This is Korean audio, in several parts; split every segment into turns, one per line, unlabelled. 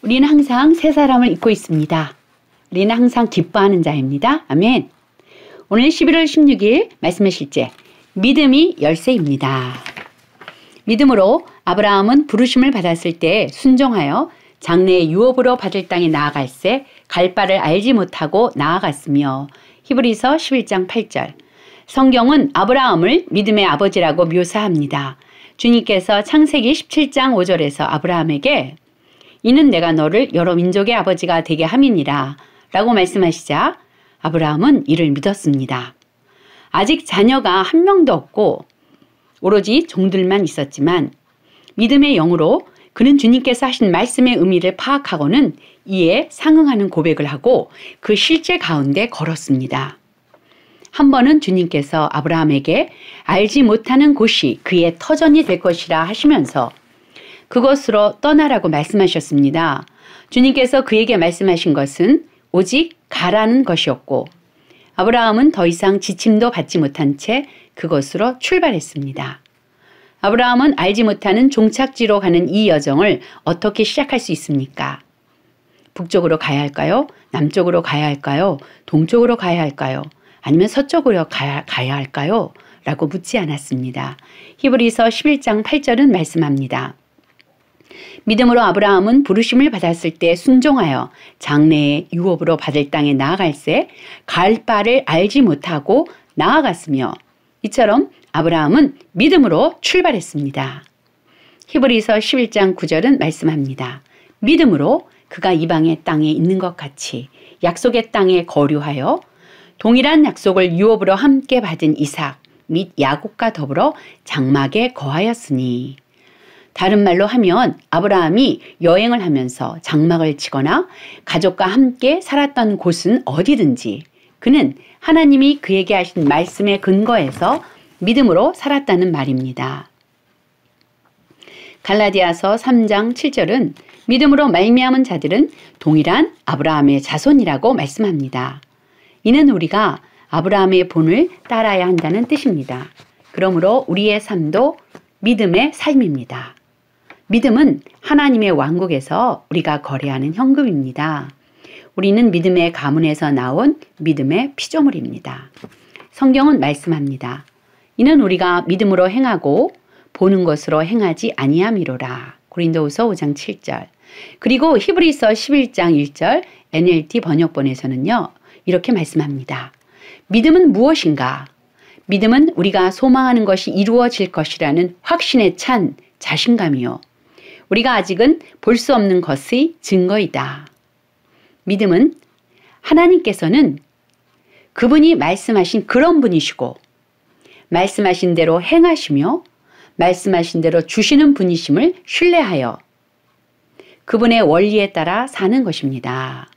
우리는 항상 새 사람을 입고 있습니다. 우리는 항상 기뻐하는 자입니다. 아멘. 오늘 11월 16일 말씀의 실제 믿음이 열쇠입니다. 믿음으로 아브라함은 부르심을 받았을 때 순종하여 장래의 유업으로 받을 땅에 나아갈새 갈 바를 알지 못하고 나아갔으며 히브리서 11장 8절 성경은 아브라함을 믿음의 아버지라고 묘사합니다. 주님께서 창세기 17장 5절에서 아브라함에게 이는 내가 너를 여러 민족의 아버지가 되게 함이니라 라고 말씀하시자 아브라함은 이를 믿었습니다. 아직 자녀가 한 명도 없고 오로지 종들만 있었지만 믿음의 영으로 그는 주님께서 하신 말씀의 의미를 파악하고는 이에 상응하는 고백을 하고 그 실제 가운데 걸었습니다. 한 번은 주님께서 아브라함에게 알지 못하는 곳이 그의 터전이 될 것이라 하시면서 그것으로 떠나라고 말씀하셨습니다. 주님께서 그에게 말씀하신 것은 오직 가라는 것이었고 아브라함은 더 이상 지침도 받지 못한 채 그것으로 출발했습니다. 아브라함은 알지 못하는 종착지로 가는 이 여정을 어떻게 시작할 수 있습니까? 북쪽으로 가야 할까요? 남쪽으로 가야 할까요? 동쪽으로 가야 할까요? 아니면 서쪽으로 가야, 가야 할까요? 라고 묻지 않았습니다. 히브리서 11장 8절은 말씀합니다. 믿음으로 아브라함은 부르심을 받았을 때 순종하여 장래의 유업으로 받을 땅에 나아갈새 갈 바를 알지 못하고 나아갔으며 이처럼 아브라함은 믿음으로 출발했습니다. 히브리서 11장 9절은 말씀합니다. 믿음으로 그가 이방의 땅에 있는 것 같이 약속의 땅에 거류하여 동일한 약속을 유업으로 함께 받은 이삭 및 야곱과 더불어 장막에 거하였으니 다른 말로 하면 아브라함이 여행을 하면서 장막을 치거나 가족과 함께 살았던 곳은 어디든지 그는 하나님이 그에게 하신 말씀에 근거해서 믿음으로 살았다는 말입니다. 갈라디아서 3장 7절은 믿음으로 말미암은 자들은 동일한 아브라함의 자손이라고 말씀합니다. 이는 우리가 아브라함의 본을 따라야 한다는 뜻입니다. 그러므로 우리의 삶도 믿음의 삶입니다. 믿음은 하나님의 왕국에서 우리가 거래하는 현금입니다. 우리는 믿음의 가문에서 나온 믿음의 피조물입니다. 성경은 말씀합니다. 이는 우리가 믿음으로 행하고 보는 것으로 행하지 아니함이로라. 고린도후서 5장 7절. 그리고 히브리서 11장 1절 NLT 번역본에서는요. 이렇게 말씀합니다. 믿음은 무엇인가? 믿음은 우리가 소망하는 것이 이루어질 것이라는 확신에 찬 자신감이요. 우리가 아직은 볼 수 없는 것의 증거이다. 믿음은 하나님께서는 그분이 말씀하신 그런 분이시고 말씀하신 대로 행하시며 말씀하신 대로 주시는 분이심을 신뢰하여 그분의 원리에 따라 사는 것입니다.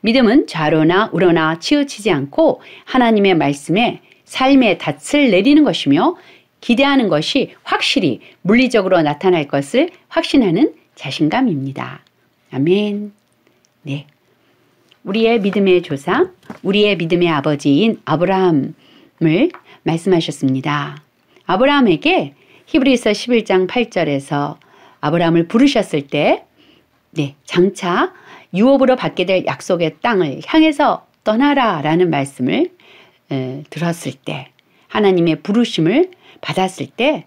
믿음은 좌로나 우로나 치우치지 않고 하나님의 말씀에 삶의 닻을 내리는 것이며 기대하는 것이 확실히 물리적으로 나타날 것을 확신하는 자신감입니다. 아멘. 네. 우리의 믿음의 조상, 우리의 믿음의 아버지인 아브라함을 말씀하셨습니다. 아브라함에게 히브리서 11장 8절에서 아브라함을 부르셨을 때 네, 장차 유업으로 받게 될 약속의 땅을 향해서 떠나라 라는 말씀을 에, 들었을 때 하나님의 부르심을 받았을 때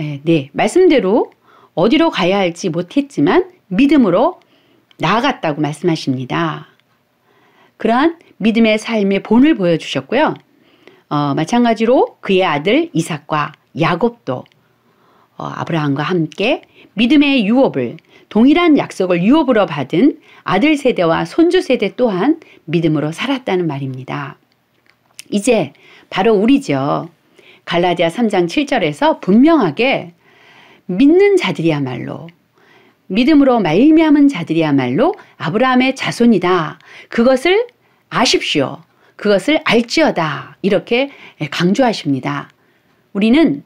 에, 네, 말씀대로 어디로 가야 할지 못했지만 믿음으로 나아갔다고 말씀하십니다. 그러한 믿음의 삶의 본을 보여주셨고요. 어, 마찬가지로 그의 아들 이삭과 야곱도 어, 아브라함과 함께 믿음의 유업을 동일한 약속을 유업으로 받은 아들 세대와 손주 세대 또한 믿음으로 살았다는 말입니다. 이제 바로 우리죠. 갈라디아 3장 7절에서 분명하게 믿는 자들이야말로 믿음으로 말미암은 자들이야말로 아브라함의 자손이다. 그것을 아십시오. 그것을 알지어다. 이렇게 강조하십니다. 우리는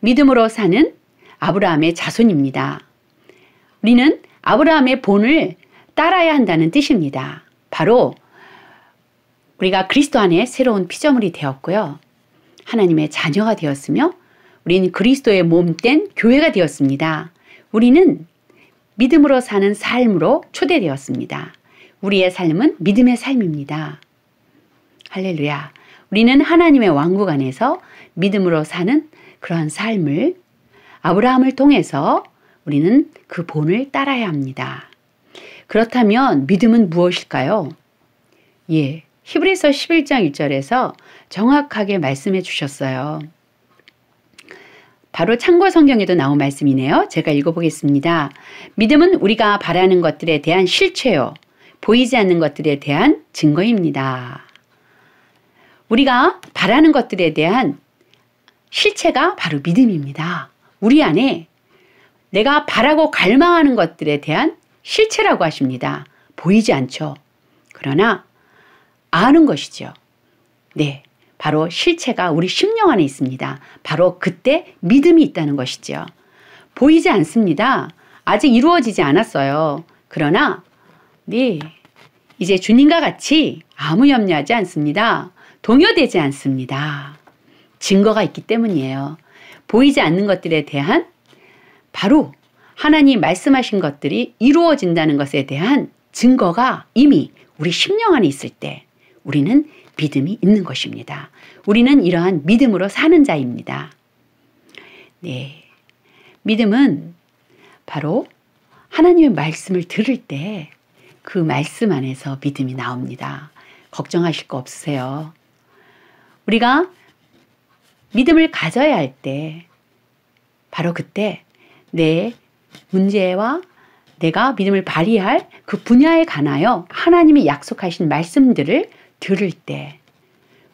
믿음으로 사는 아브라함의 자손입니다. 우리는 아브라함의 본을 따라야 한다는 뜻입니다. 바로 우리가 그리스도 안에 새로운 피조물이 되었고요. 하나님의 자녀가 되었으며 우리는 그리스도의 몸 된 교회가 되었습니다. 우리는 믿음으로 사는 삶으로 초대되었습니다. 우리의 삶은 믿음의 삶입니다. 할렐루야. 우리는 하나님의 왕국 안에서 믿음으로 사는 그러한 삶을 아브라함을 통해서 우리는 그 본을 따라야 합니다. 그렇다면 믿음은 무엇일까요? 예. 히브리서 11장 1절에서 정확하게 말씀해 주셨어요. 바로 참고 성경에도 나온 말씀이네요. 제가 읽어보겠습니다. 믿음은 우리가 바라는 것들에 대한 실체요. 보이지 않는 것들에 대한 증거입니다. 우리가 바라는 것들에 대한 실체가 바로 믿음입니다. 우리 안에 내가 바라고 갈망하는 것들에 대한 실체라고 하십니다. 보이지 않죠. 그러나 아는 것이죠. 네. 바로 실체가 우리 심령 안에 있습니다. 바로 그때 믿음이 있다는 것이죠. 보이지 않습니다. 아직 이루어지지 않았어요. 그러나, 네. 이제 주님과 같이 아무 염려하지 않습니다. 동요되지 않습니다. 증거가 있기 때문이에요. 보이지 않는 것들에 대한 바로 하나님 말씀하신 것들이 이루어진다는 것에 대한 증거가 이미 우리 심령 안에 있을 때 우리는 믿음이 있는 것입니다. 우리는 이러한 믿음으로 사는 자입니다. 네. 믿음은 바로 하나님의 말씀을 들을 때 그 말씀 안에서 믿음이 나옵니다. 걱정하실 거 없으세요. 우리가 믿음을 가져야 할 때 바로 그때 내 문제와 내가 믿음을 발휘할 그 분야에 관하여 하나님이 약속하신 말씀들을 들을 때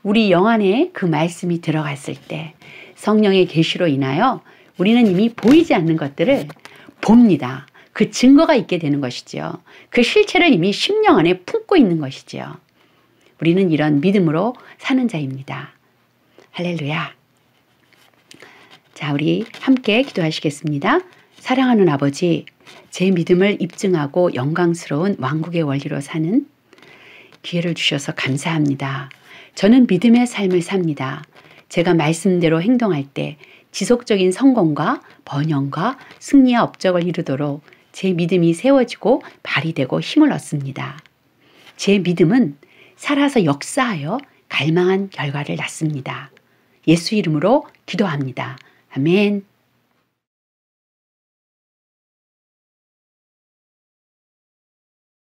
우리 영 안에 그 말씀이 들어갔을 때 성령의 계시로 인하여 우리는 이미 보이지 않는 것들을 봅니다. 그 증거가 있게 되는 것이지요. 그 실체를 이미 심령 안에 품고 있는 것이지요. 우리는 이런 믿음으로 사는 자입니다. 할렐루야. 자, 우리 함께 기도하시겠습니다. 사랑하는 아버지, 제 믿음을 입증하고 영광스러운 왕국의 원리로 사는 기회를 주셔서 감사합니다. 저는 믿음의 삶을 삽니다. 제가 말씀대로 행동할 때 지속적인 성공과 번영과 승리의 업적을 이루도록 제 믿음이 세워지고 발휘되고 힘을 얻습니다. 제 믿음은 살아서 역사하여 갈망한 결과를 낳습니다. 예수 이름으로 기도합니다. 아멘.